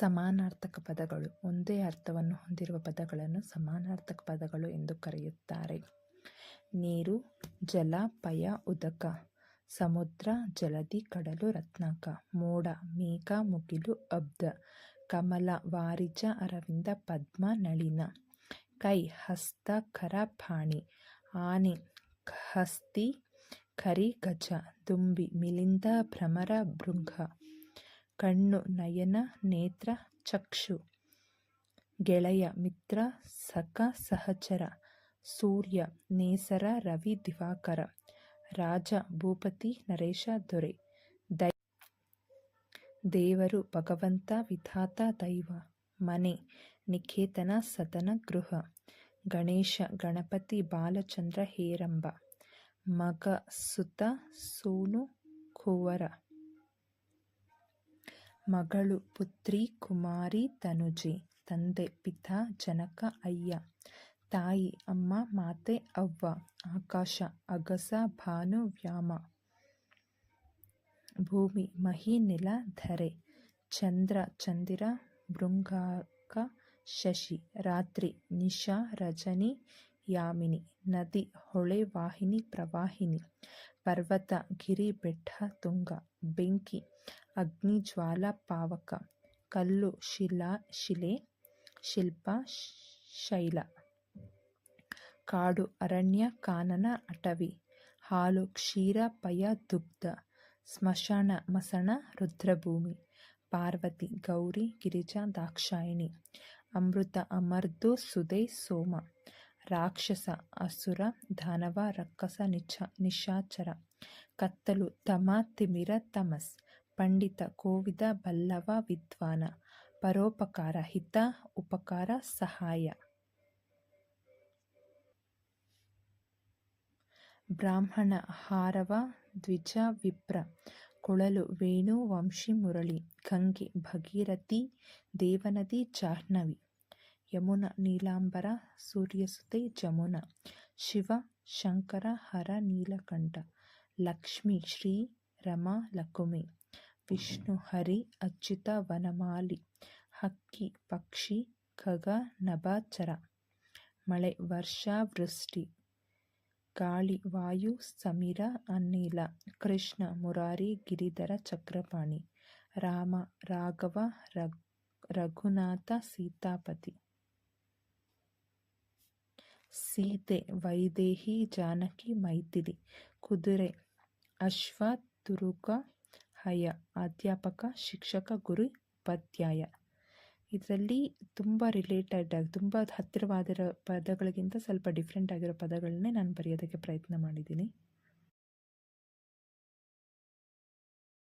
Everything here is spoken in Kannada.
ಸಮಾನಾರ್ಥಕ ಪದಗಳು ಒಂದೇ ಅರ್ಥವನ್ನು ಹೊಂದಿರುವ ಪದಗಳನ್ನು ಸಮಾನಾರ್ಥಕ ಪದಗಳು ಎಂದು ಕರೆಯುತ್ತಾರೆ. ನೀರು, ಜಲ, ಪಯ, ಉದಕ, ಸಮುದ್ರ, ಜಲದಿ, ಕಡಲು, ರತ್ನಾಕ, ಮೋಡ, ಮೇಘ, ಮುಗಿಲು, ಅಬ್ಧ, ಕಮಲ, ವಾರಿಜ, ಅರವಿಂದ, ಪದ್ಮ, ನಳಿನ, ಕೈ, ಹಸ್ತ ಕರ ಪಾಣಿ, ಆನೆ ಹಸ್ತಿ, ಕರಿ, ಗಜ, ದುಂಬಿ, ಮಿಲಿಂದ, ಭ್ರಮರ, ಭೃಂಗ. ಕಣ್ಣು, ನಯನ, ನೇತ್ರ, ಚಕ್ಷು. ಗೆಳೆಯ, ಮಿತ್ರ, ಸಖ, ಸಹಚರ. ಸೂರ್ಯ, ನೇಸರ, ರವಿ, ದಿವಾಕರ. ರಾಜ, ಭೂಪತಿ, ನರೇಶ, ದೊರೆ. ದೈ, ದೇವರು, ಭಗವಂತ, ವಿಧಾತ, ದೈವ. ಮನೆ, ನಿಕೇತನ, ಸದನ, ಗೃಹ. ಗಣೇಶ, ಗಣಪತಿ, ಬಾಲಚಂದ್ರ, ಹೇರಂಬ. ಮಗ, ಸುತ, ಸೂನು, ಕುವರ. ಮಗಳು ಪುತ್ರಿ ಕುಮಾರಿ ತನುಜೆ, ತಂದೆ ಪಿತಾ ಜನಕ ಅಯ್ಯ, ತಾಯಿ ಅಮ್ಮ ಮಾತೆ ಅವ್ವ, ಆಕಾಶ, ಅಗಸ, ಭಾನು, ವ್ಯಾಮ. ಭೂಮಿ, ಮಹಿ, ನೆಲ, ಧರೆ, ಚಂದ್ರ, ಚಂದಿರ, ಭೃಂಗಾಕ, ಶಶಿ, ರಾತ್ರಿ, ನಿಶಾ, ರಜನಿ, ಯಾಮಿನಿ, ನದಿ, ಹೊಳೆ, ವಾಹಿನಿ, ಪ್ರವಾಹಿನಿ, ಪರ್ವತ, ಗಿರಿ, ಬೆಟ್ಟ, ತುಂಗ, ಬೆಂಕಿ ಅಗ್ನಿ ಜ್ವಾಲ ಪಾವಕ ಕಲ್ಲು, ಶಿಲಾ, ಶಿಲೆ, ಶಿಲ್ಪ ಶೈಲ. ಕಾಡು, ಅರಣ್ಯ, ಕಾನನ, ಅಟವಿ. ಹಾಲು, ಕ್ಷೀರ, ಪಯ, ದುಗ್ಧ. ಸ್ಮಶಾನ, ಮಸಣ, ರುದ್ರಭೂಮಿ. ಪಾರ್ವತಿ, ಗೌರಿ, ಗಿರಿಜಾ, ದಾಕ್ಷಾಯಿಣಿ. ಅಮೃತ, ಅಮರ್ದು ಸುದೈ ಸೋಮ. ರಾಕ್ಷಸ, ಅಸುರ ದಾನವ ರಕ್ಕಸ, ನಿಚ, ನಿಶಾಚರ. ಕತ್ತಲು, ತಮ, ತಿಮಿರ, ತಮಸ್. ಪಂಡಿತ ಕೋವಿದ ಬಲ್ಲವ ವಿದ್ವಾನ. ಪರೋಪಕಾರ, ಹಿತ, ಉಪಕಾರ, ಸಹಾಯ. ಬ್ರಾಹ್ಮಣ ಹಾರವ, ದ್ವಿಜ ವಿಪ್ರ. ಕೊಳಲು ವೇಣು, ವಂಶಿ ಮುರಳಿ. ಗಂಗೆ ಭಗೀರಥಿ, ದೇವನದಿ ಜಾಹ್ನವಿ. ಯಮುನ ನೀಲಾಂಬರ, ಸೂರ್ಯಸುತೆ ಜಮುನ. ಶಿವ, ಶಂಕರ, ಹರ, ನೀಲಕಂಠ. ಲಕ್ಷ್ಮಿ, ಶ್ರೀ, ರಮ, ಲಕುಮಿ. ವಿಷ್ಣು, ಹರಿ, ಅಚ್ಯುತ, ವನಮಾಲಿ, ಹಕ್ಕಿ, ಪಕ್ಷಿ, ಖಗ, ನಭಾಚರ, ಮಳೆ, ವರ್ಷ, ವೃಷ್ಟಿ, ಗಾಳಿ, ವಾಯು, ಸಮೀರ, ಅನಿಲ, ಕೃಷ್ಣ, ಮುರಾರಿ, ಗಿರಿಧರ, ಚಕ್ರಪಾಣಿ, ರಾಮ, ರಾಘವ ರಘುನಾಥ, ಸೀತಾಪತಿ. ಸೀತೆ, ವೈದೇಹಿ, ಜಾನಕಿ, ಮೈಥಿಲಿ, ಕುದುರೆ, ಅಶ್ವ, ತುರುಕ ಹಯ ಅಧ್ಯಾಪಕ ಶಿಕ್ಷಕ ಗುರು ಉಪಾಧ್ಯಾಯ. ಇದರಲ್ಲಿ ತುಂಬ ರಿಲೇಟೆಡ್ ಆಗಿ ತುಂಬ ಹತ್ತಿರವಾಗಿರೋ ಪದಗಳಿಗಿಂತ ಸ್ವಲ್ಪ ಡಿಫ್ರೆಂಟ್ ಆಗಿರೋ ಪದಗಳನ್ನೇ ನಾನು ಬರೆಯೋದಕ್ಕೆ ಪ್ರಯತ್ನ ಮಾಡಿದ್ದೀನಿ.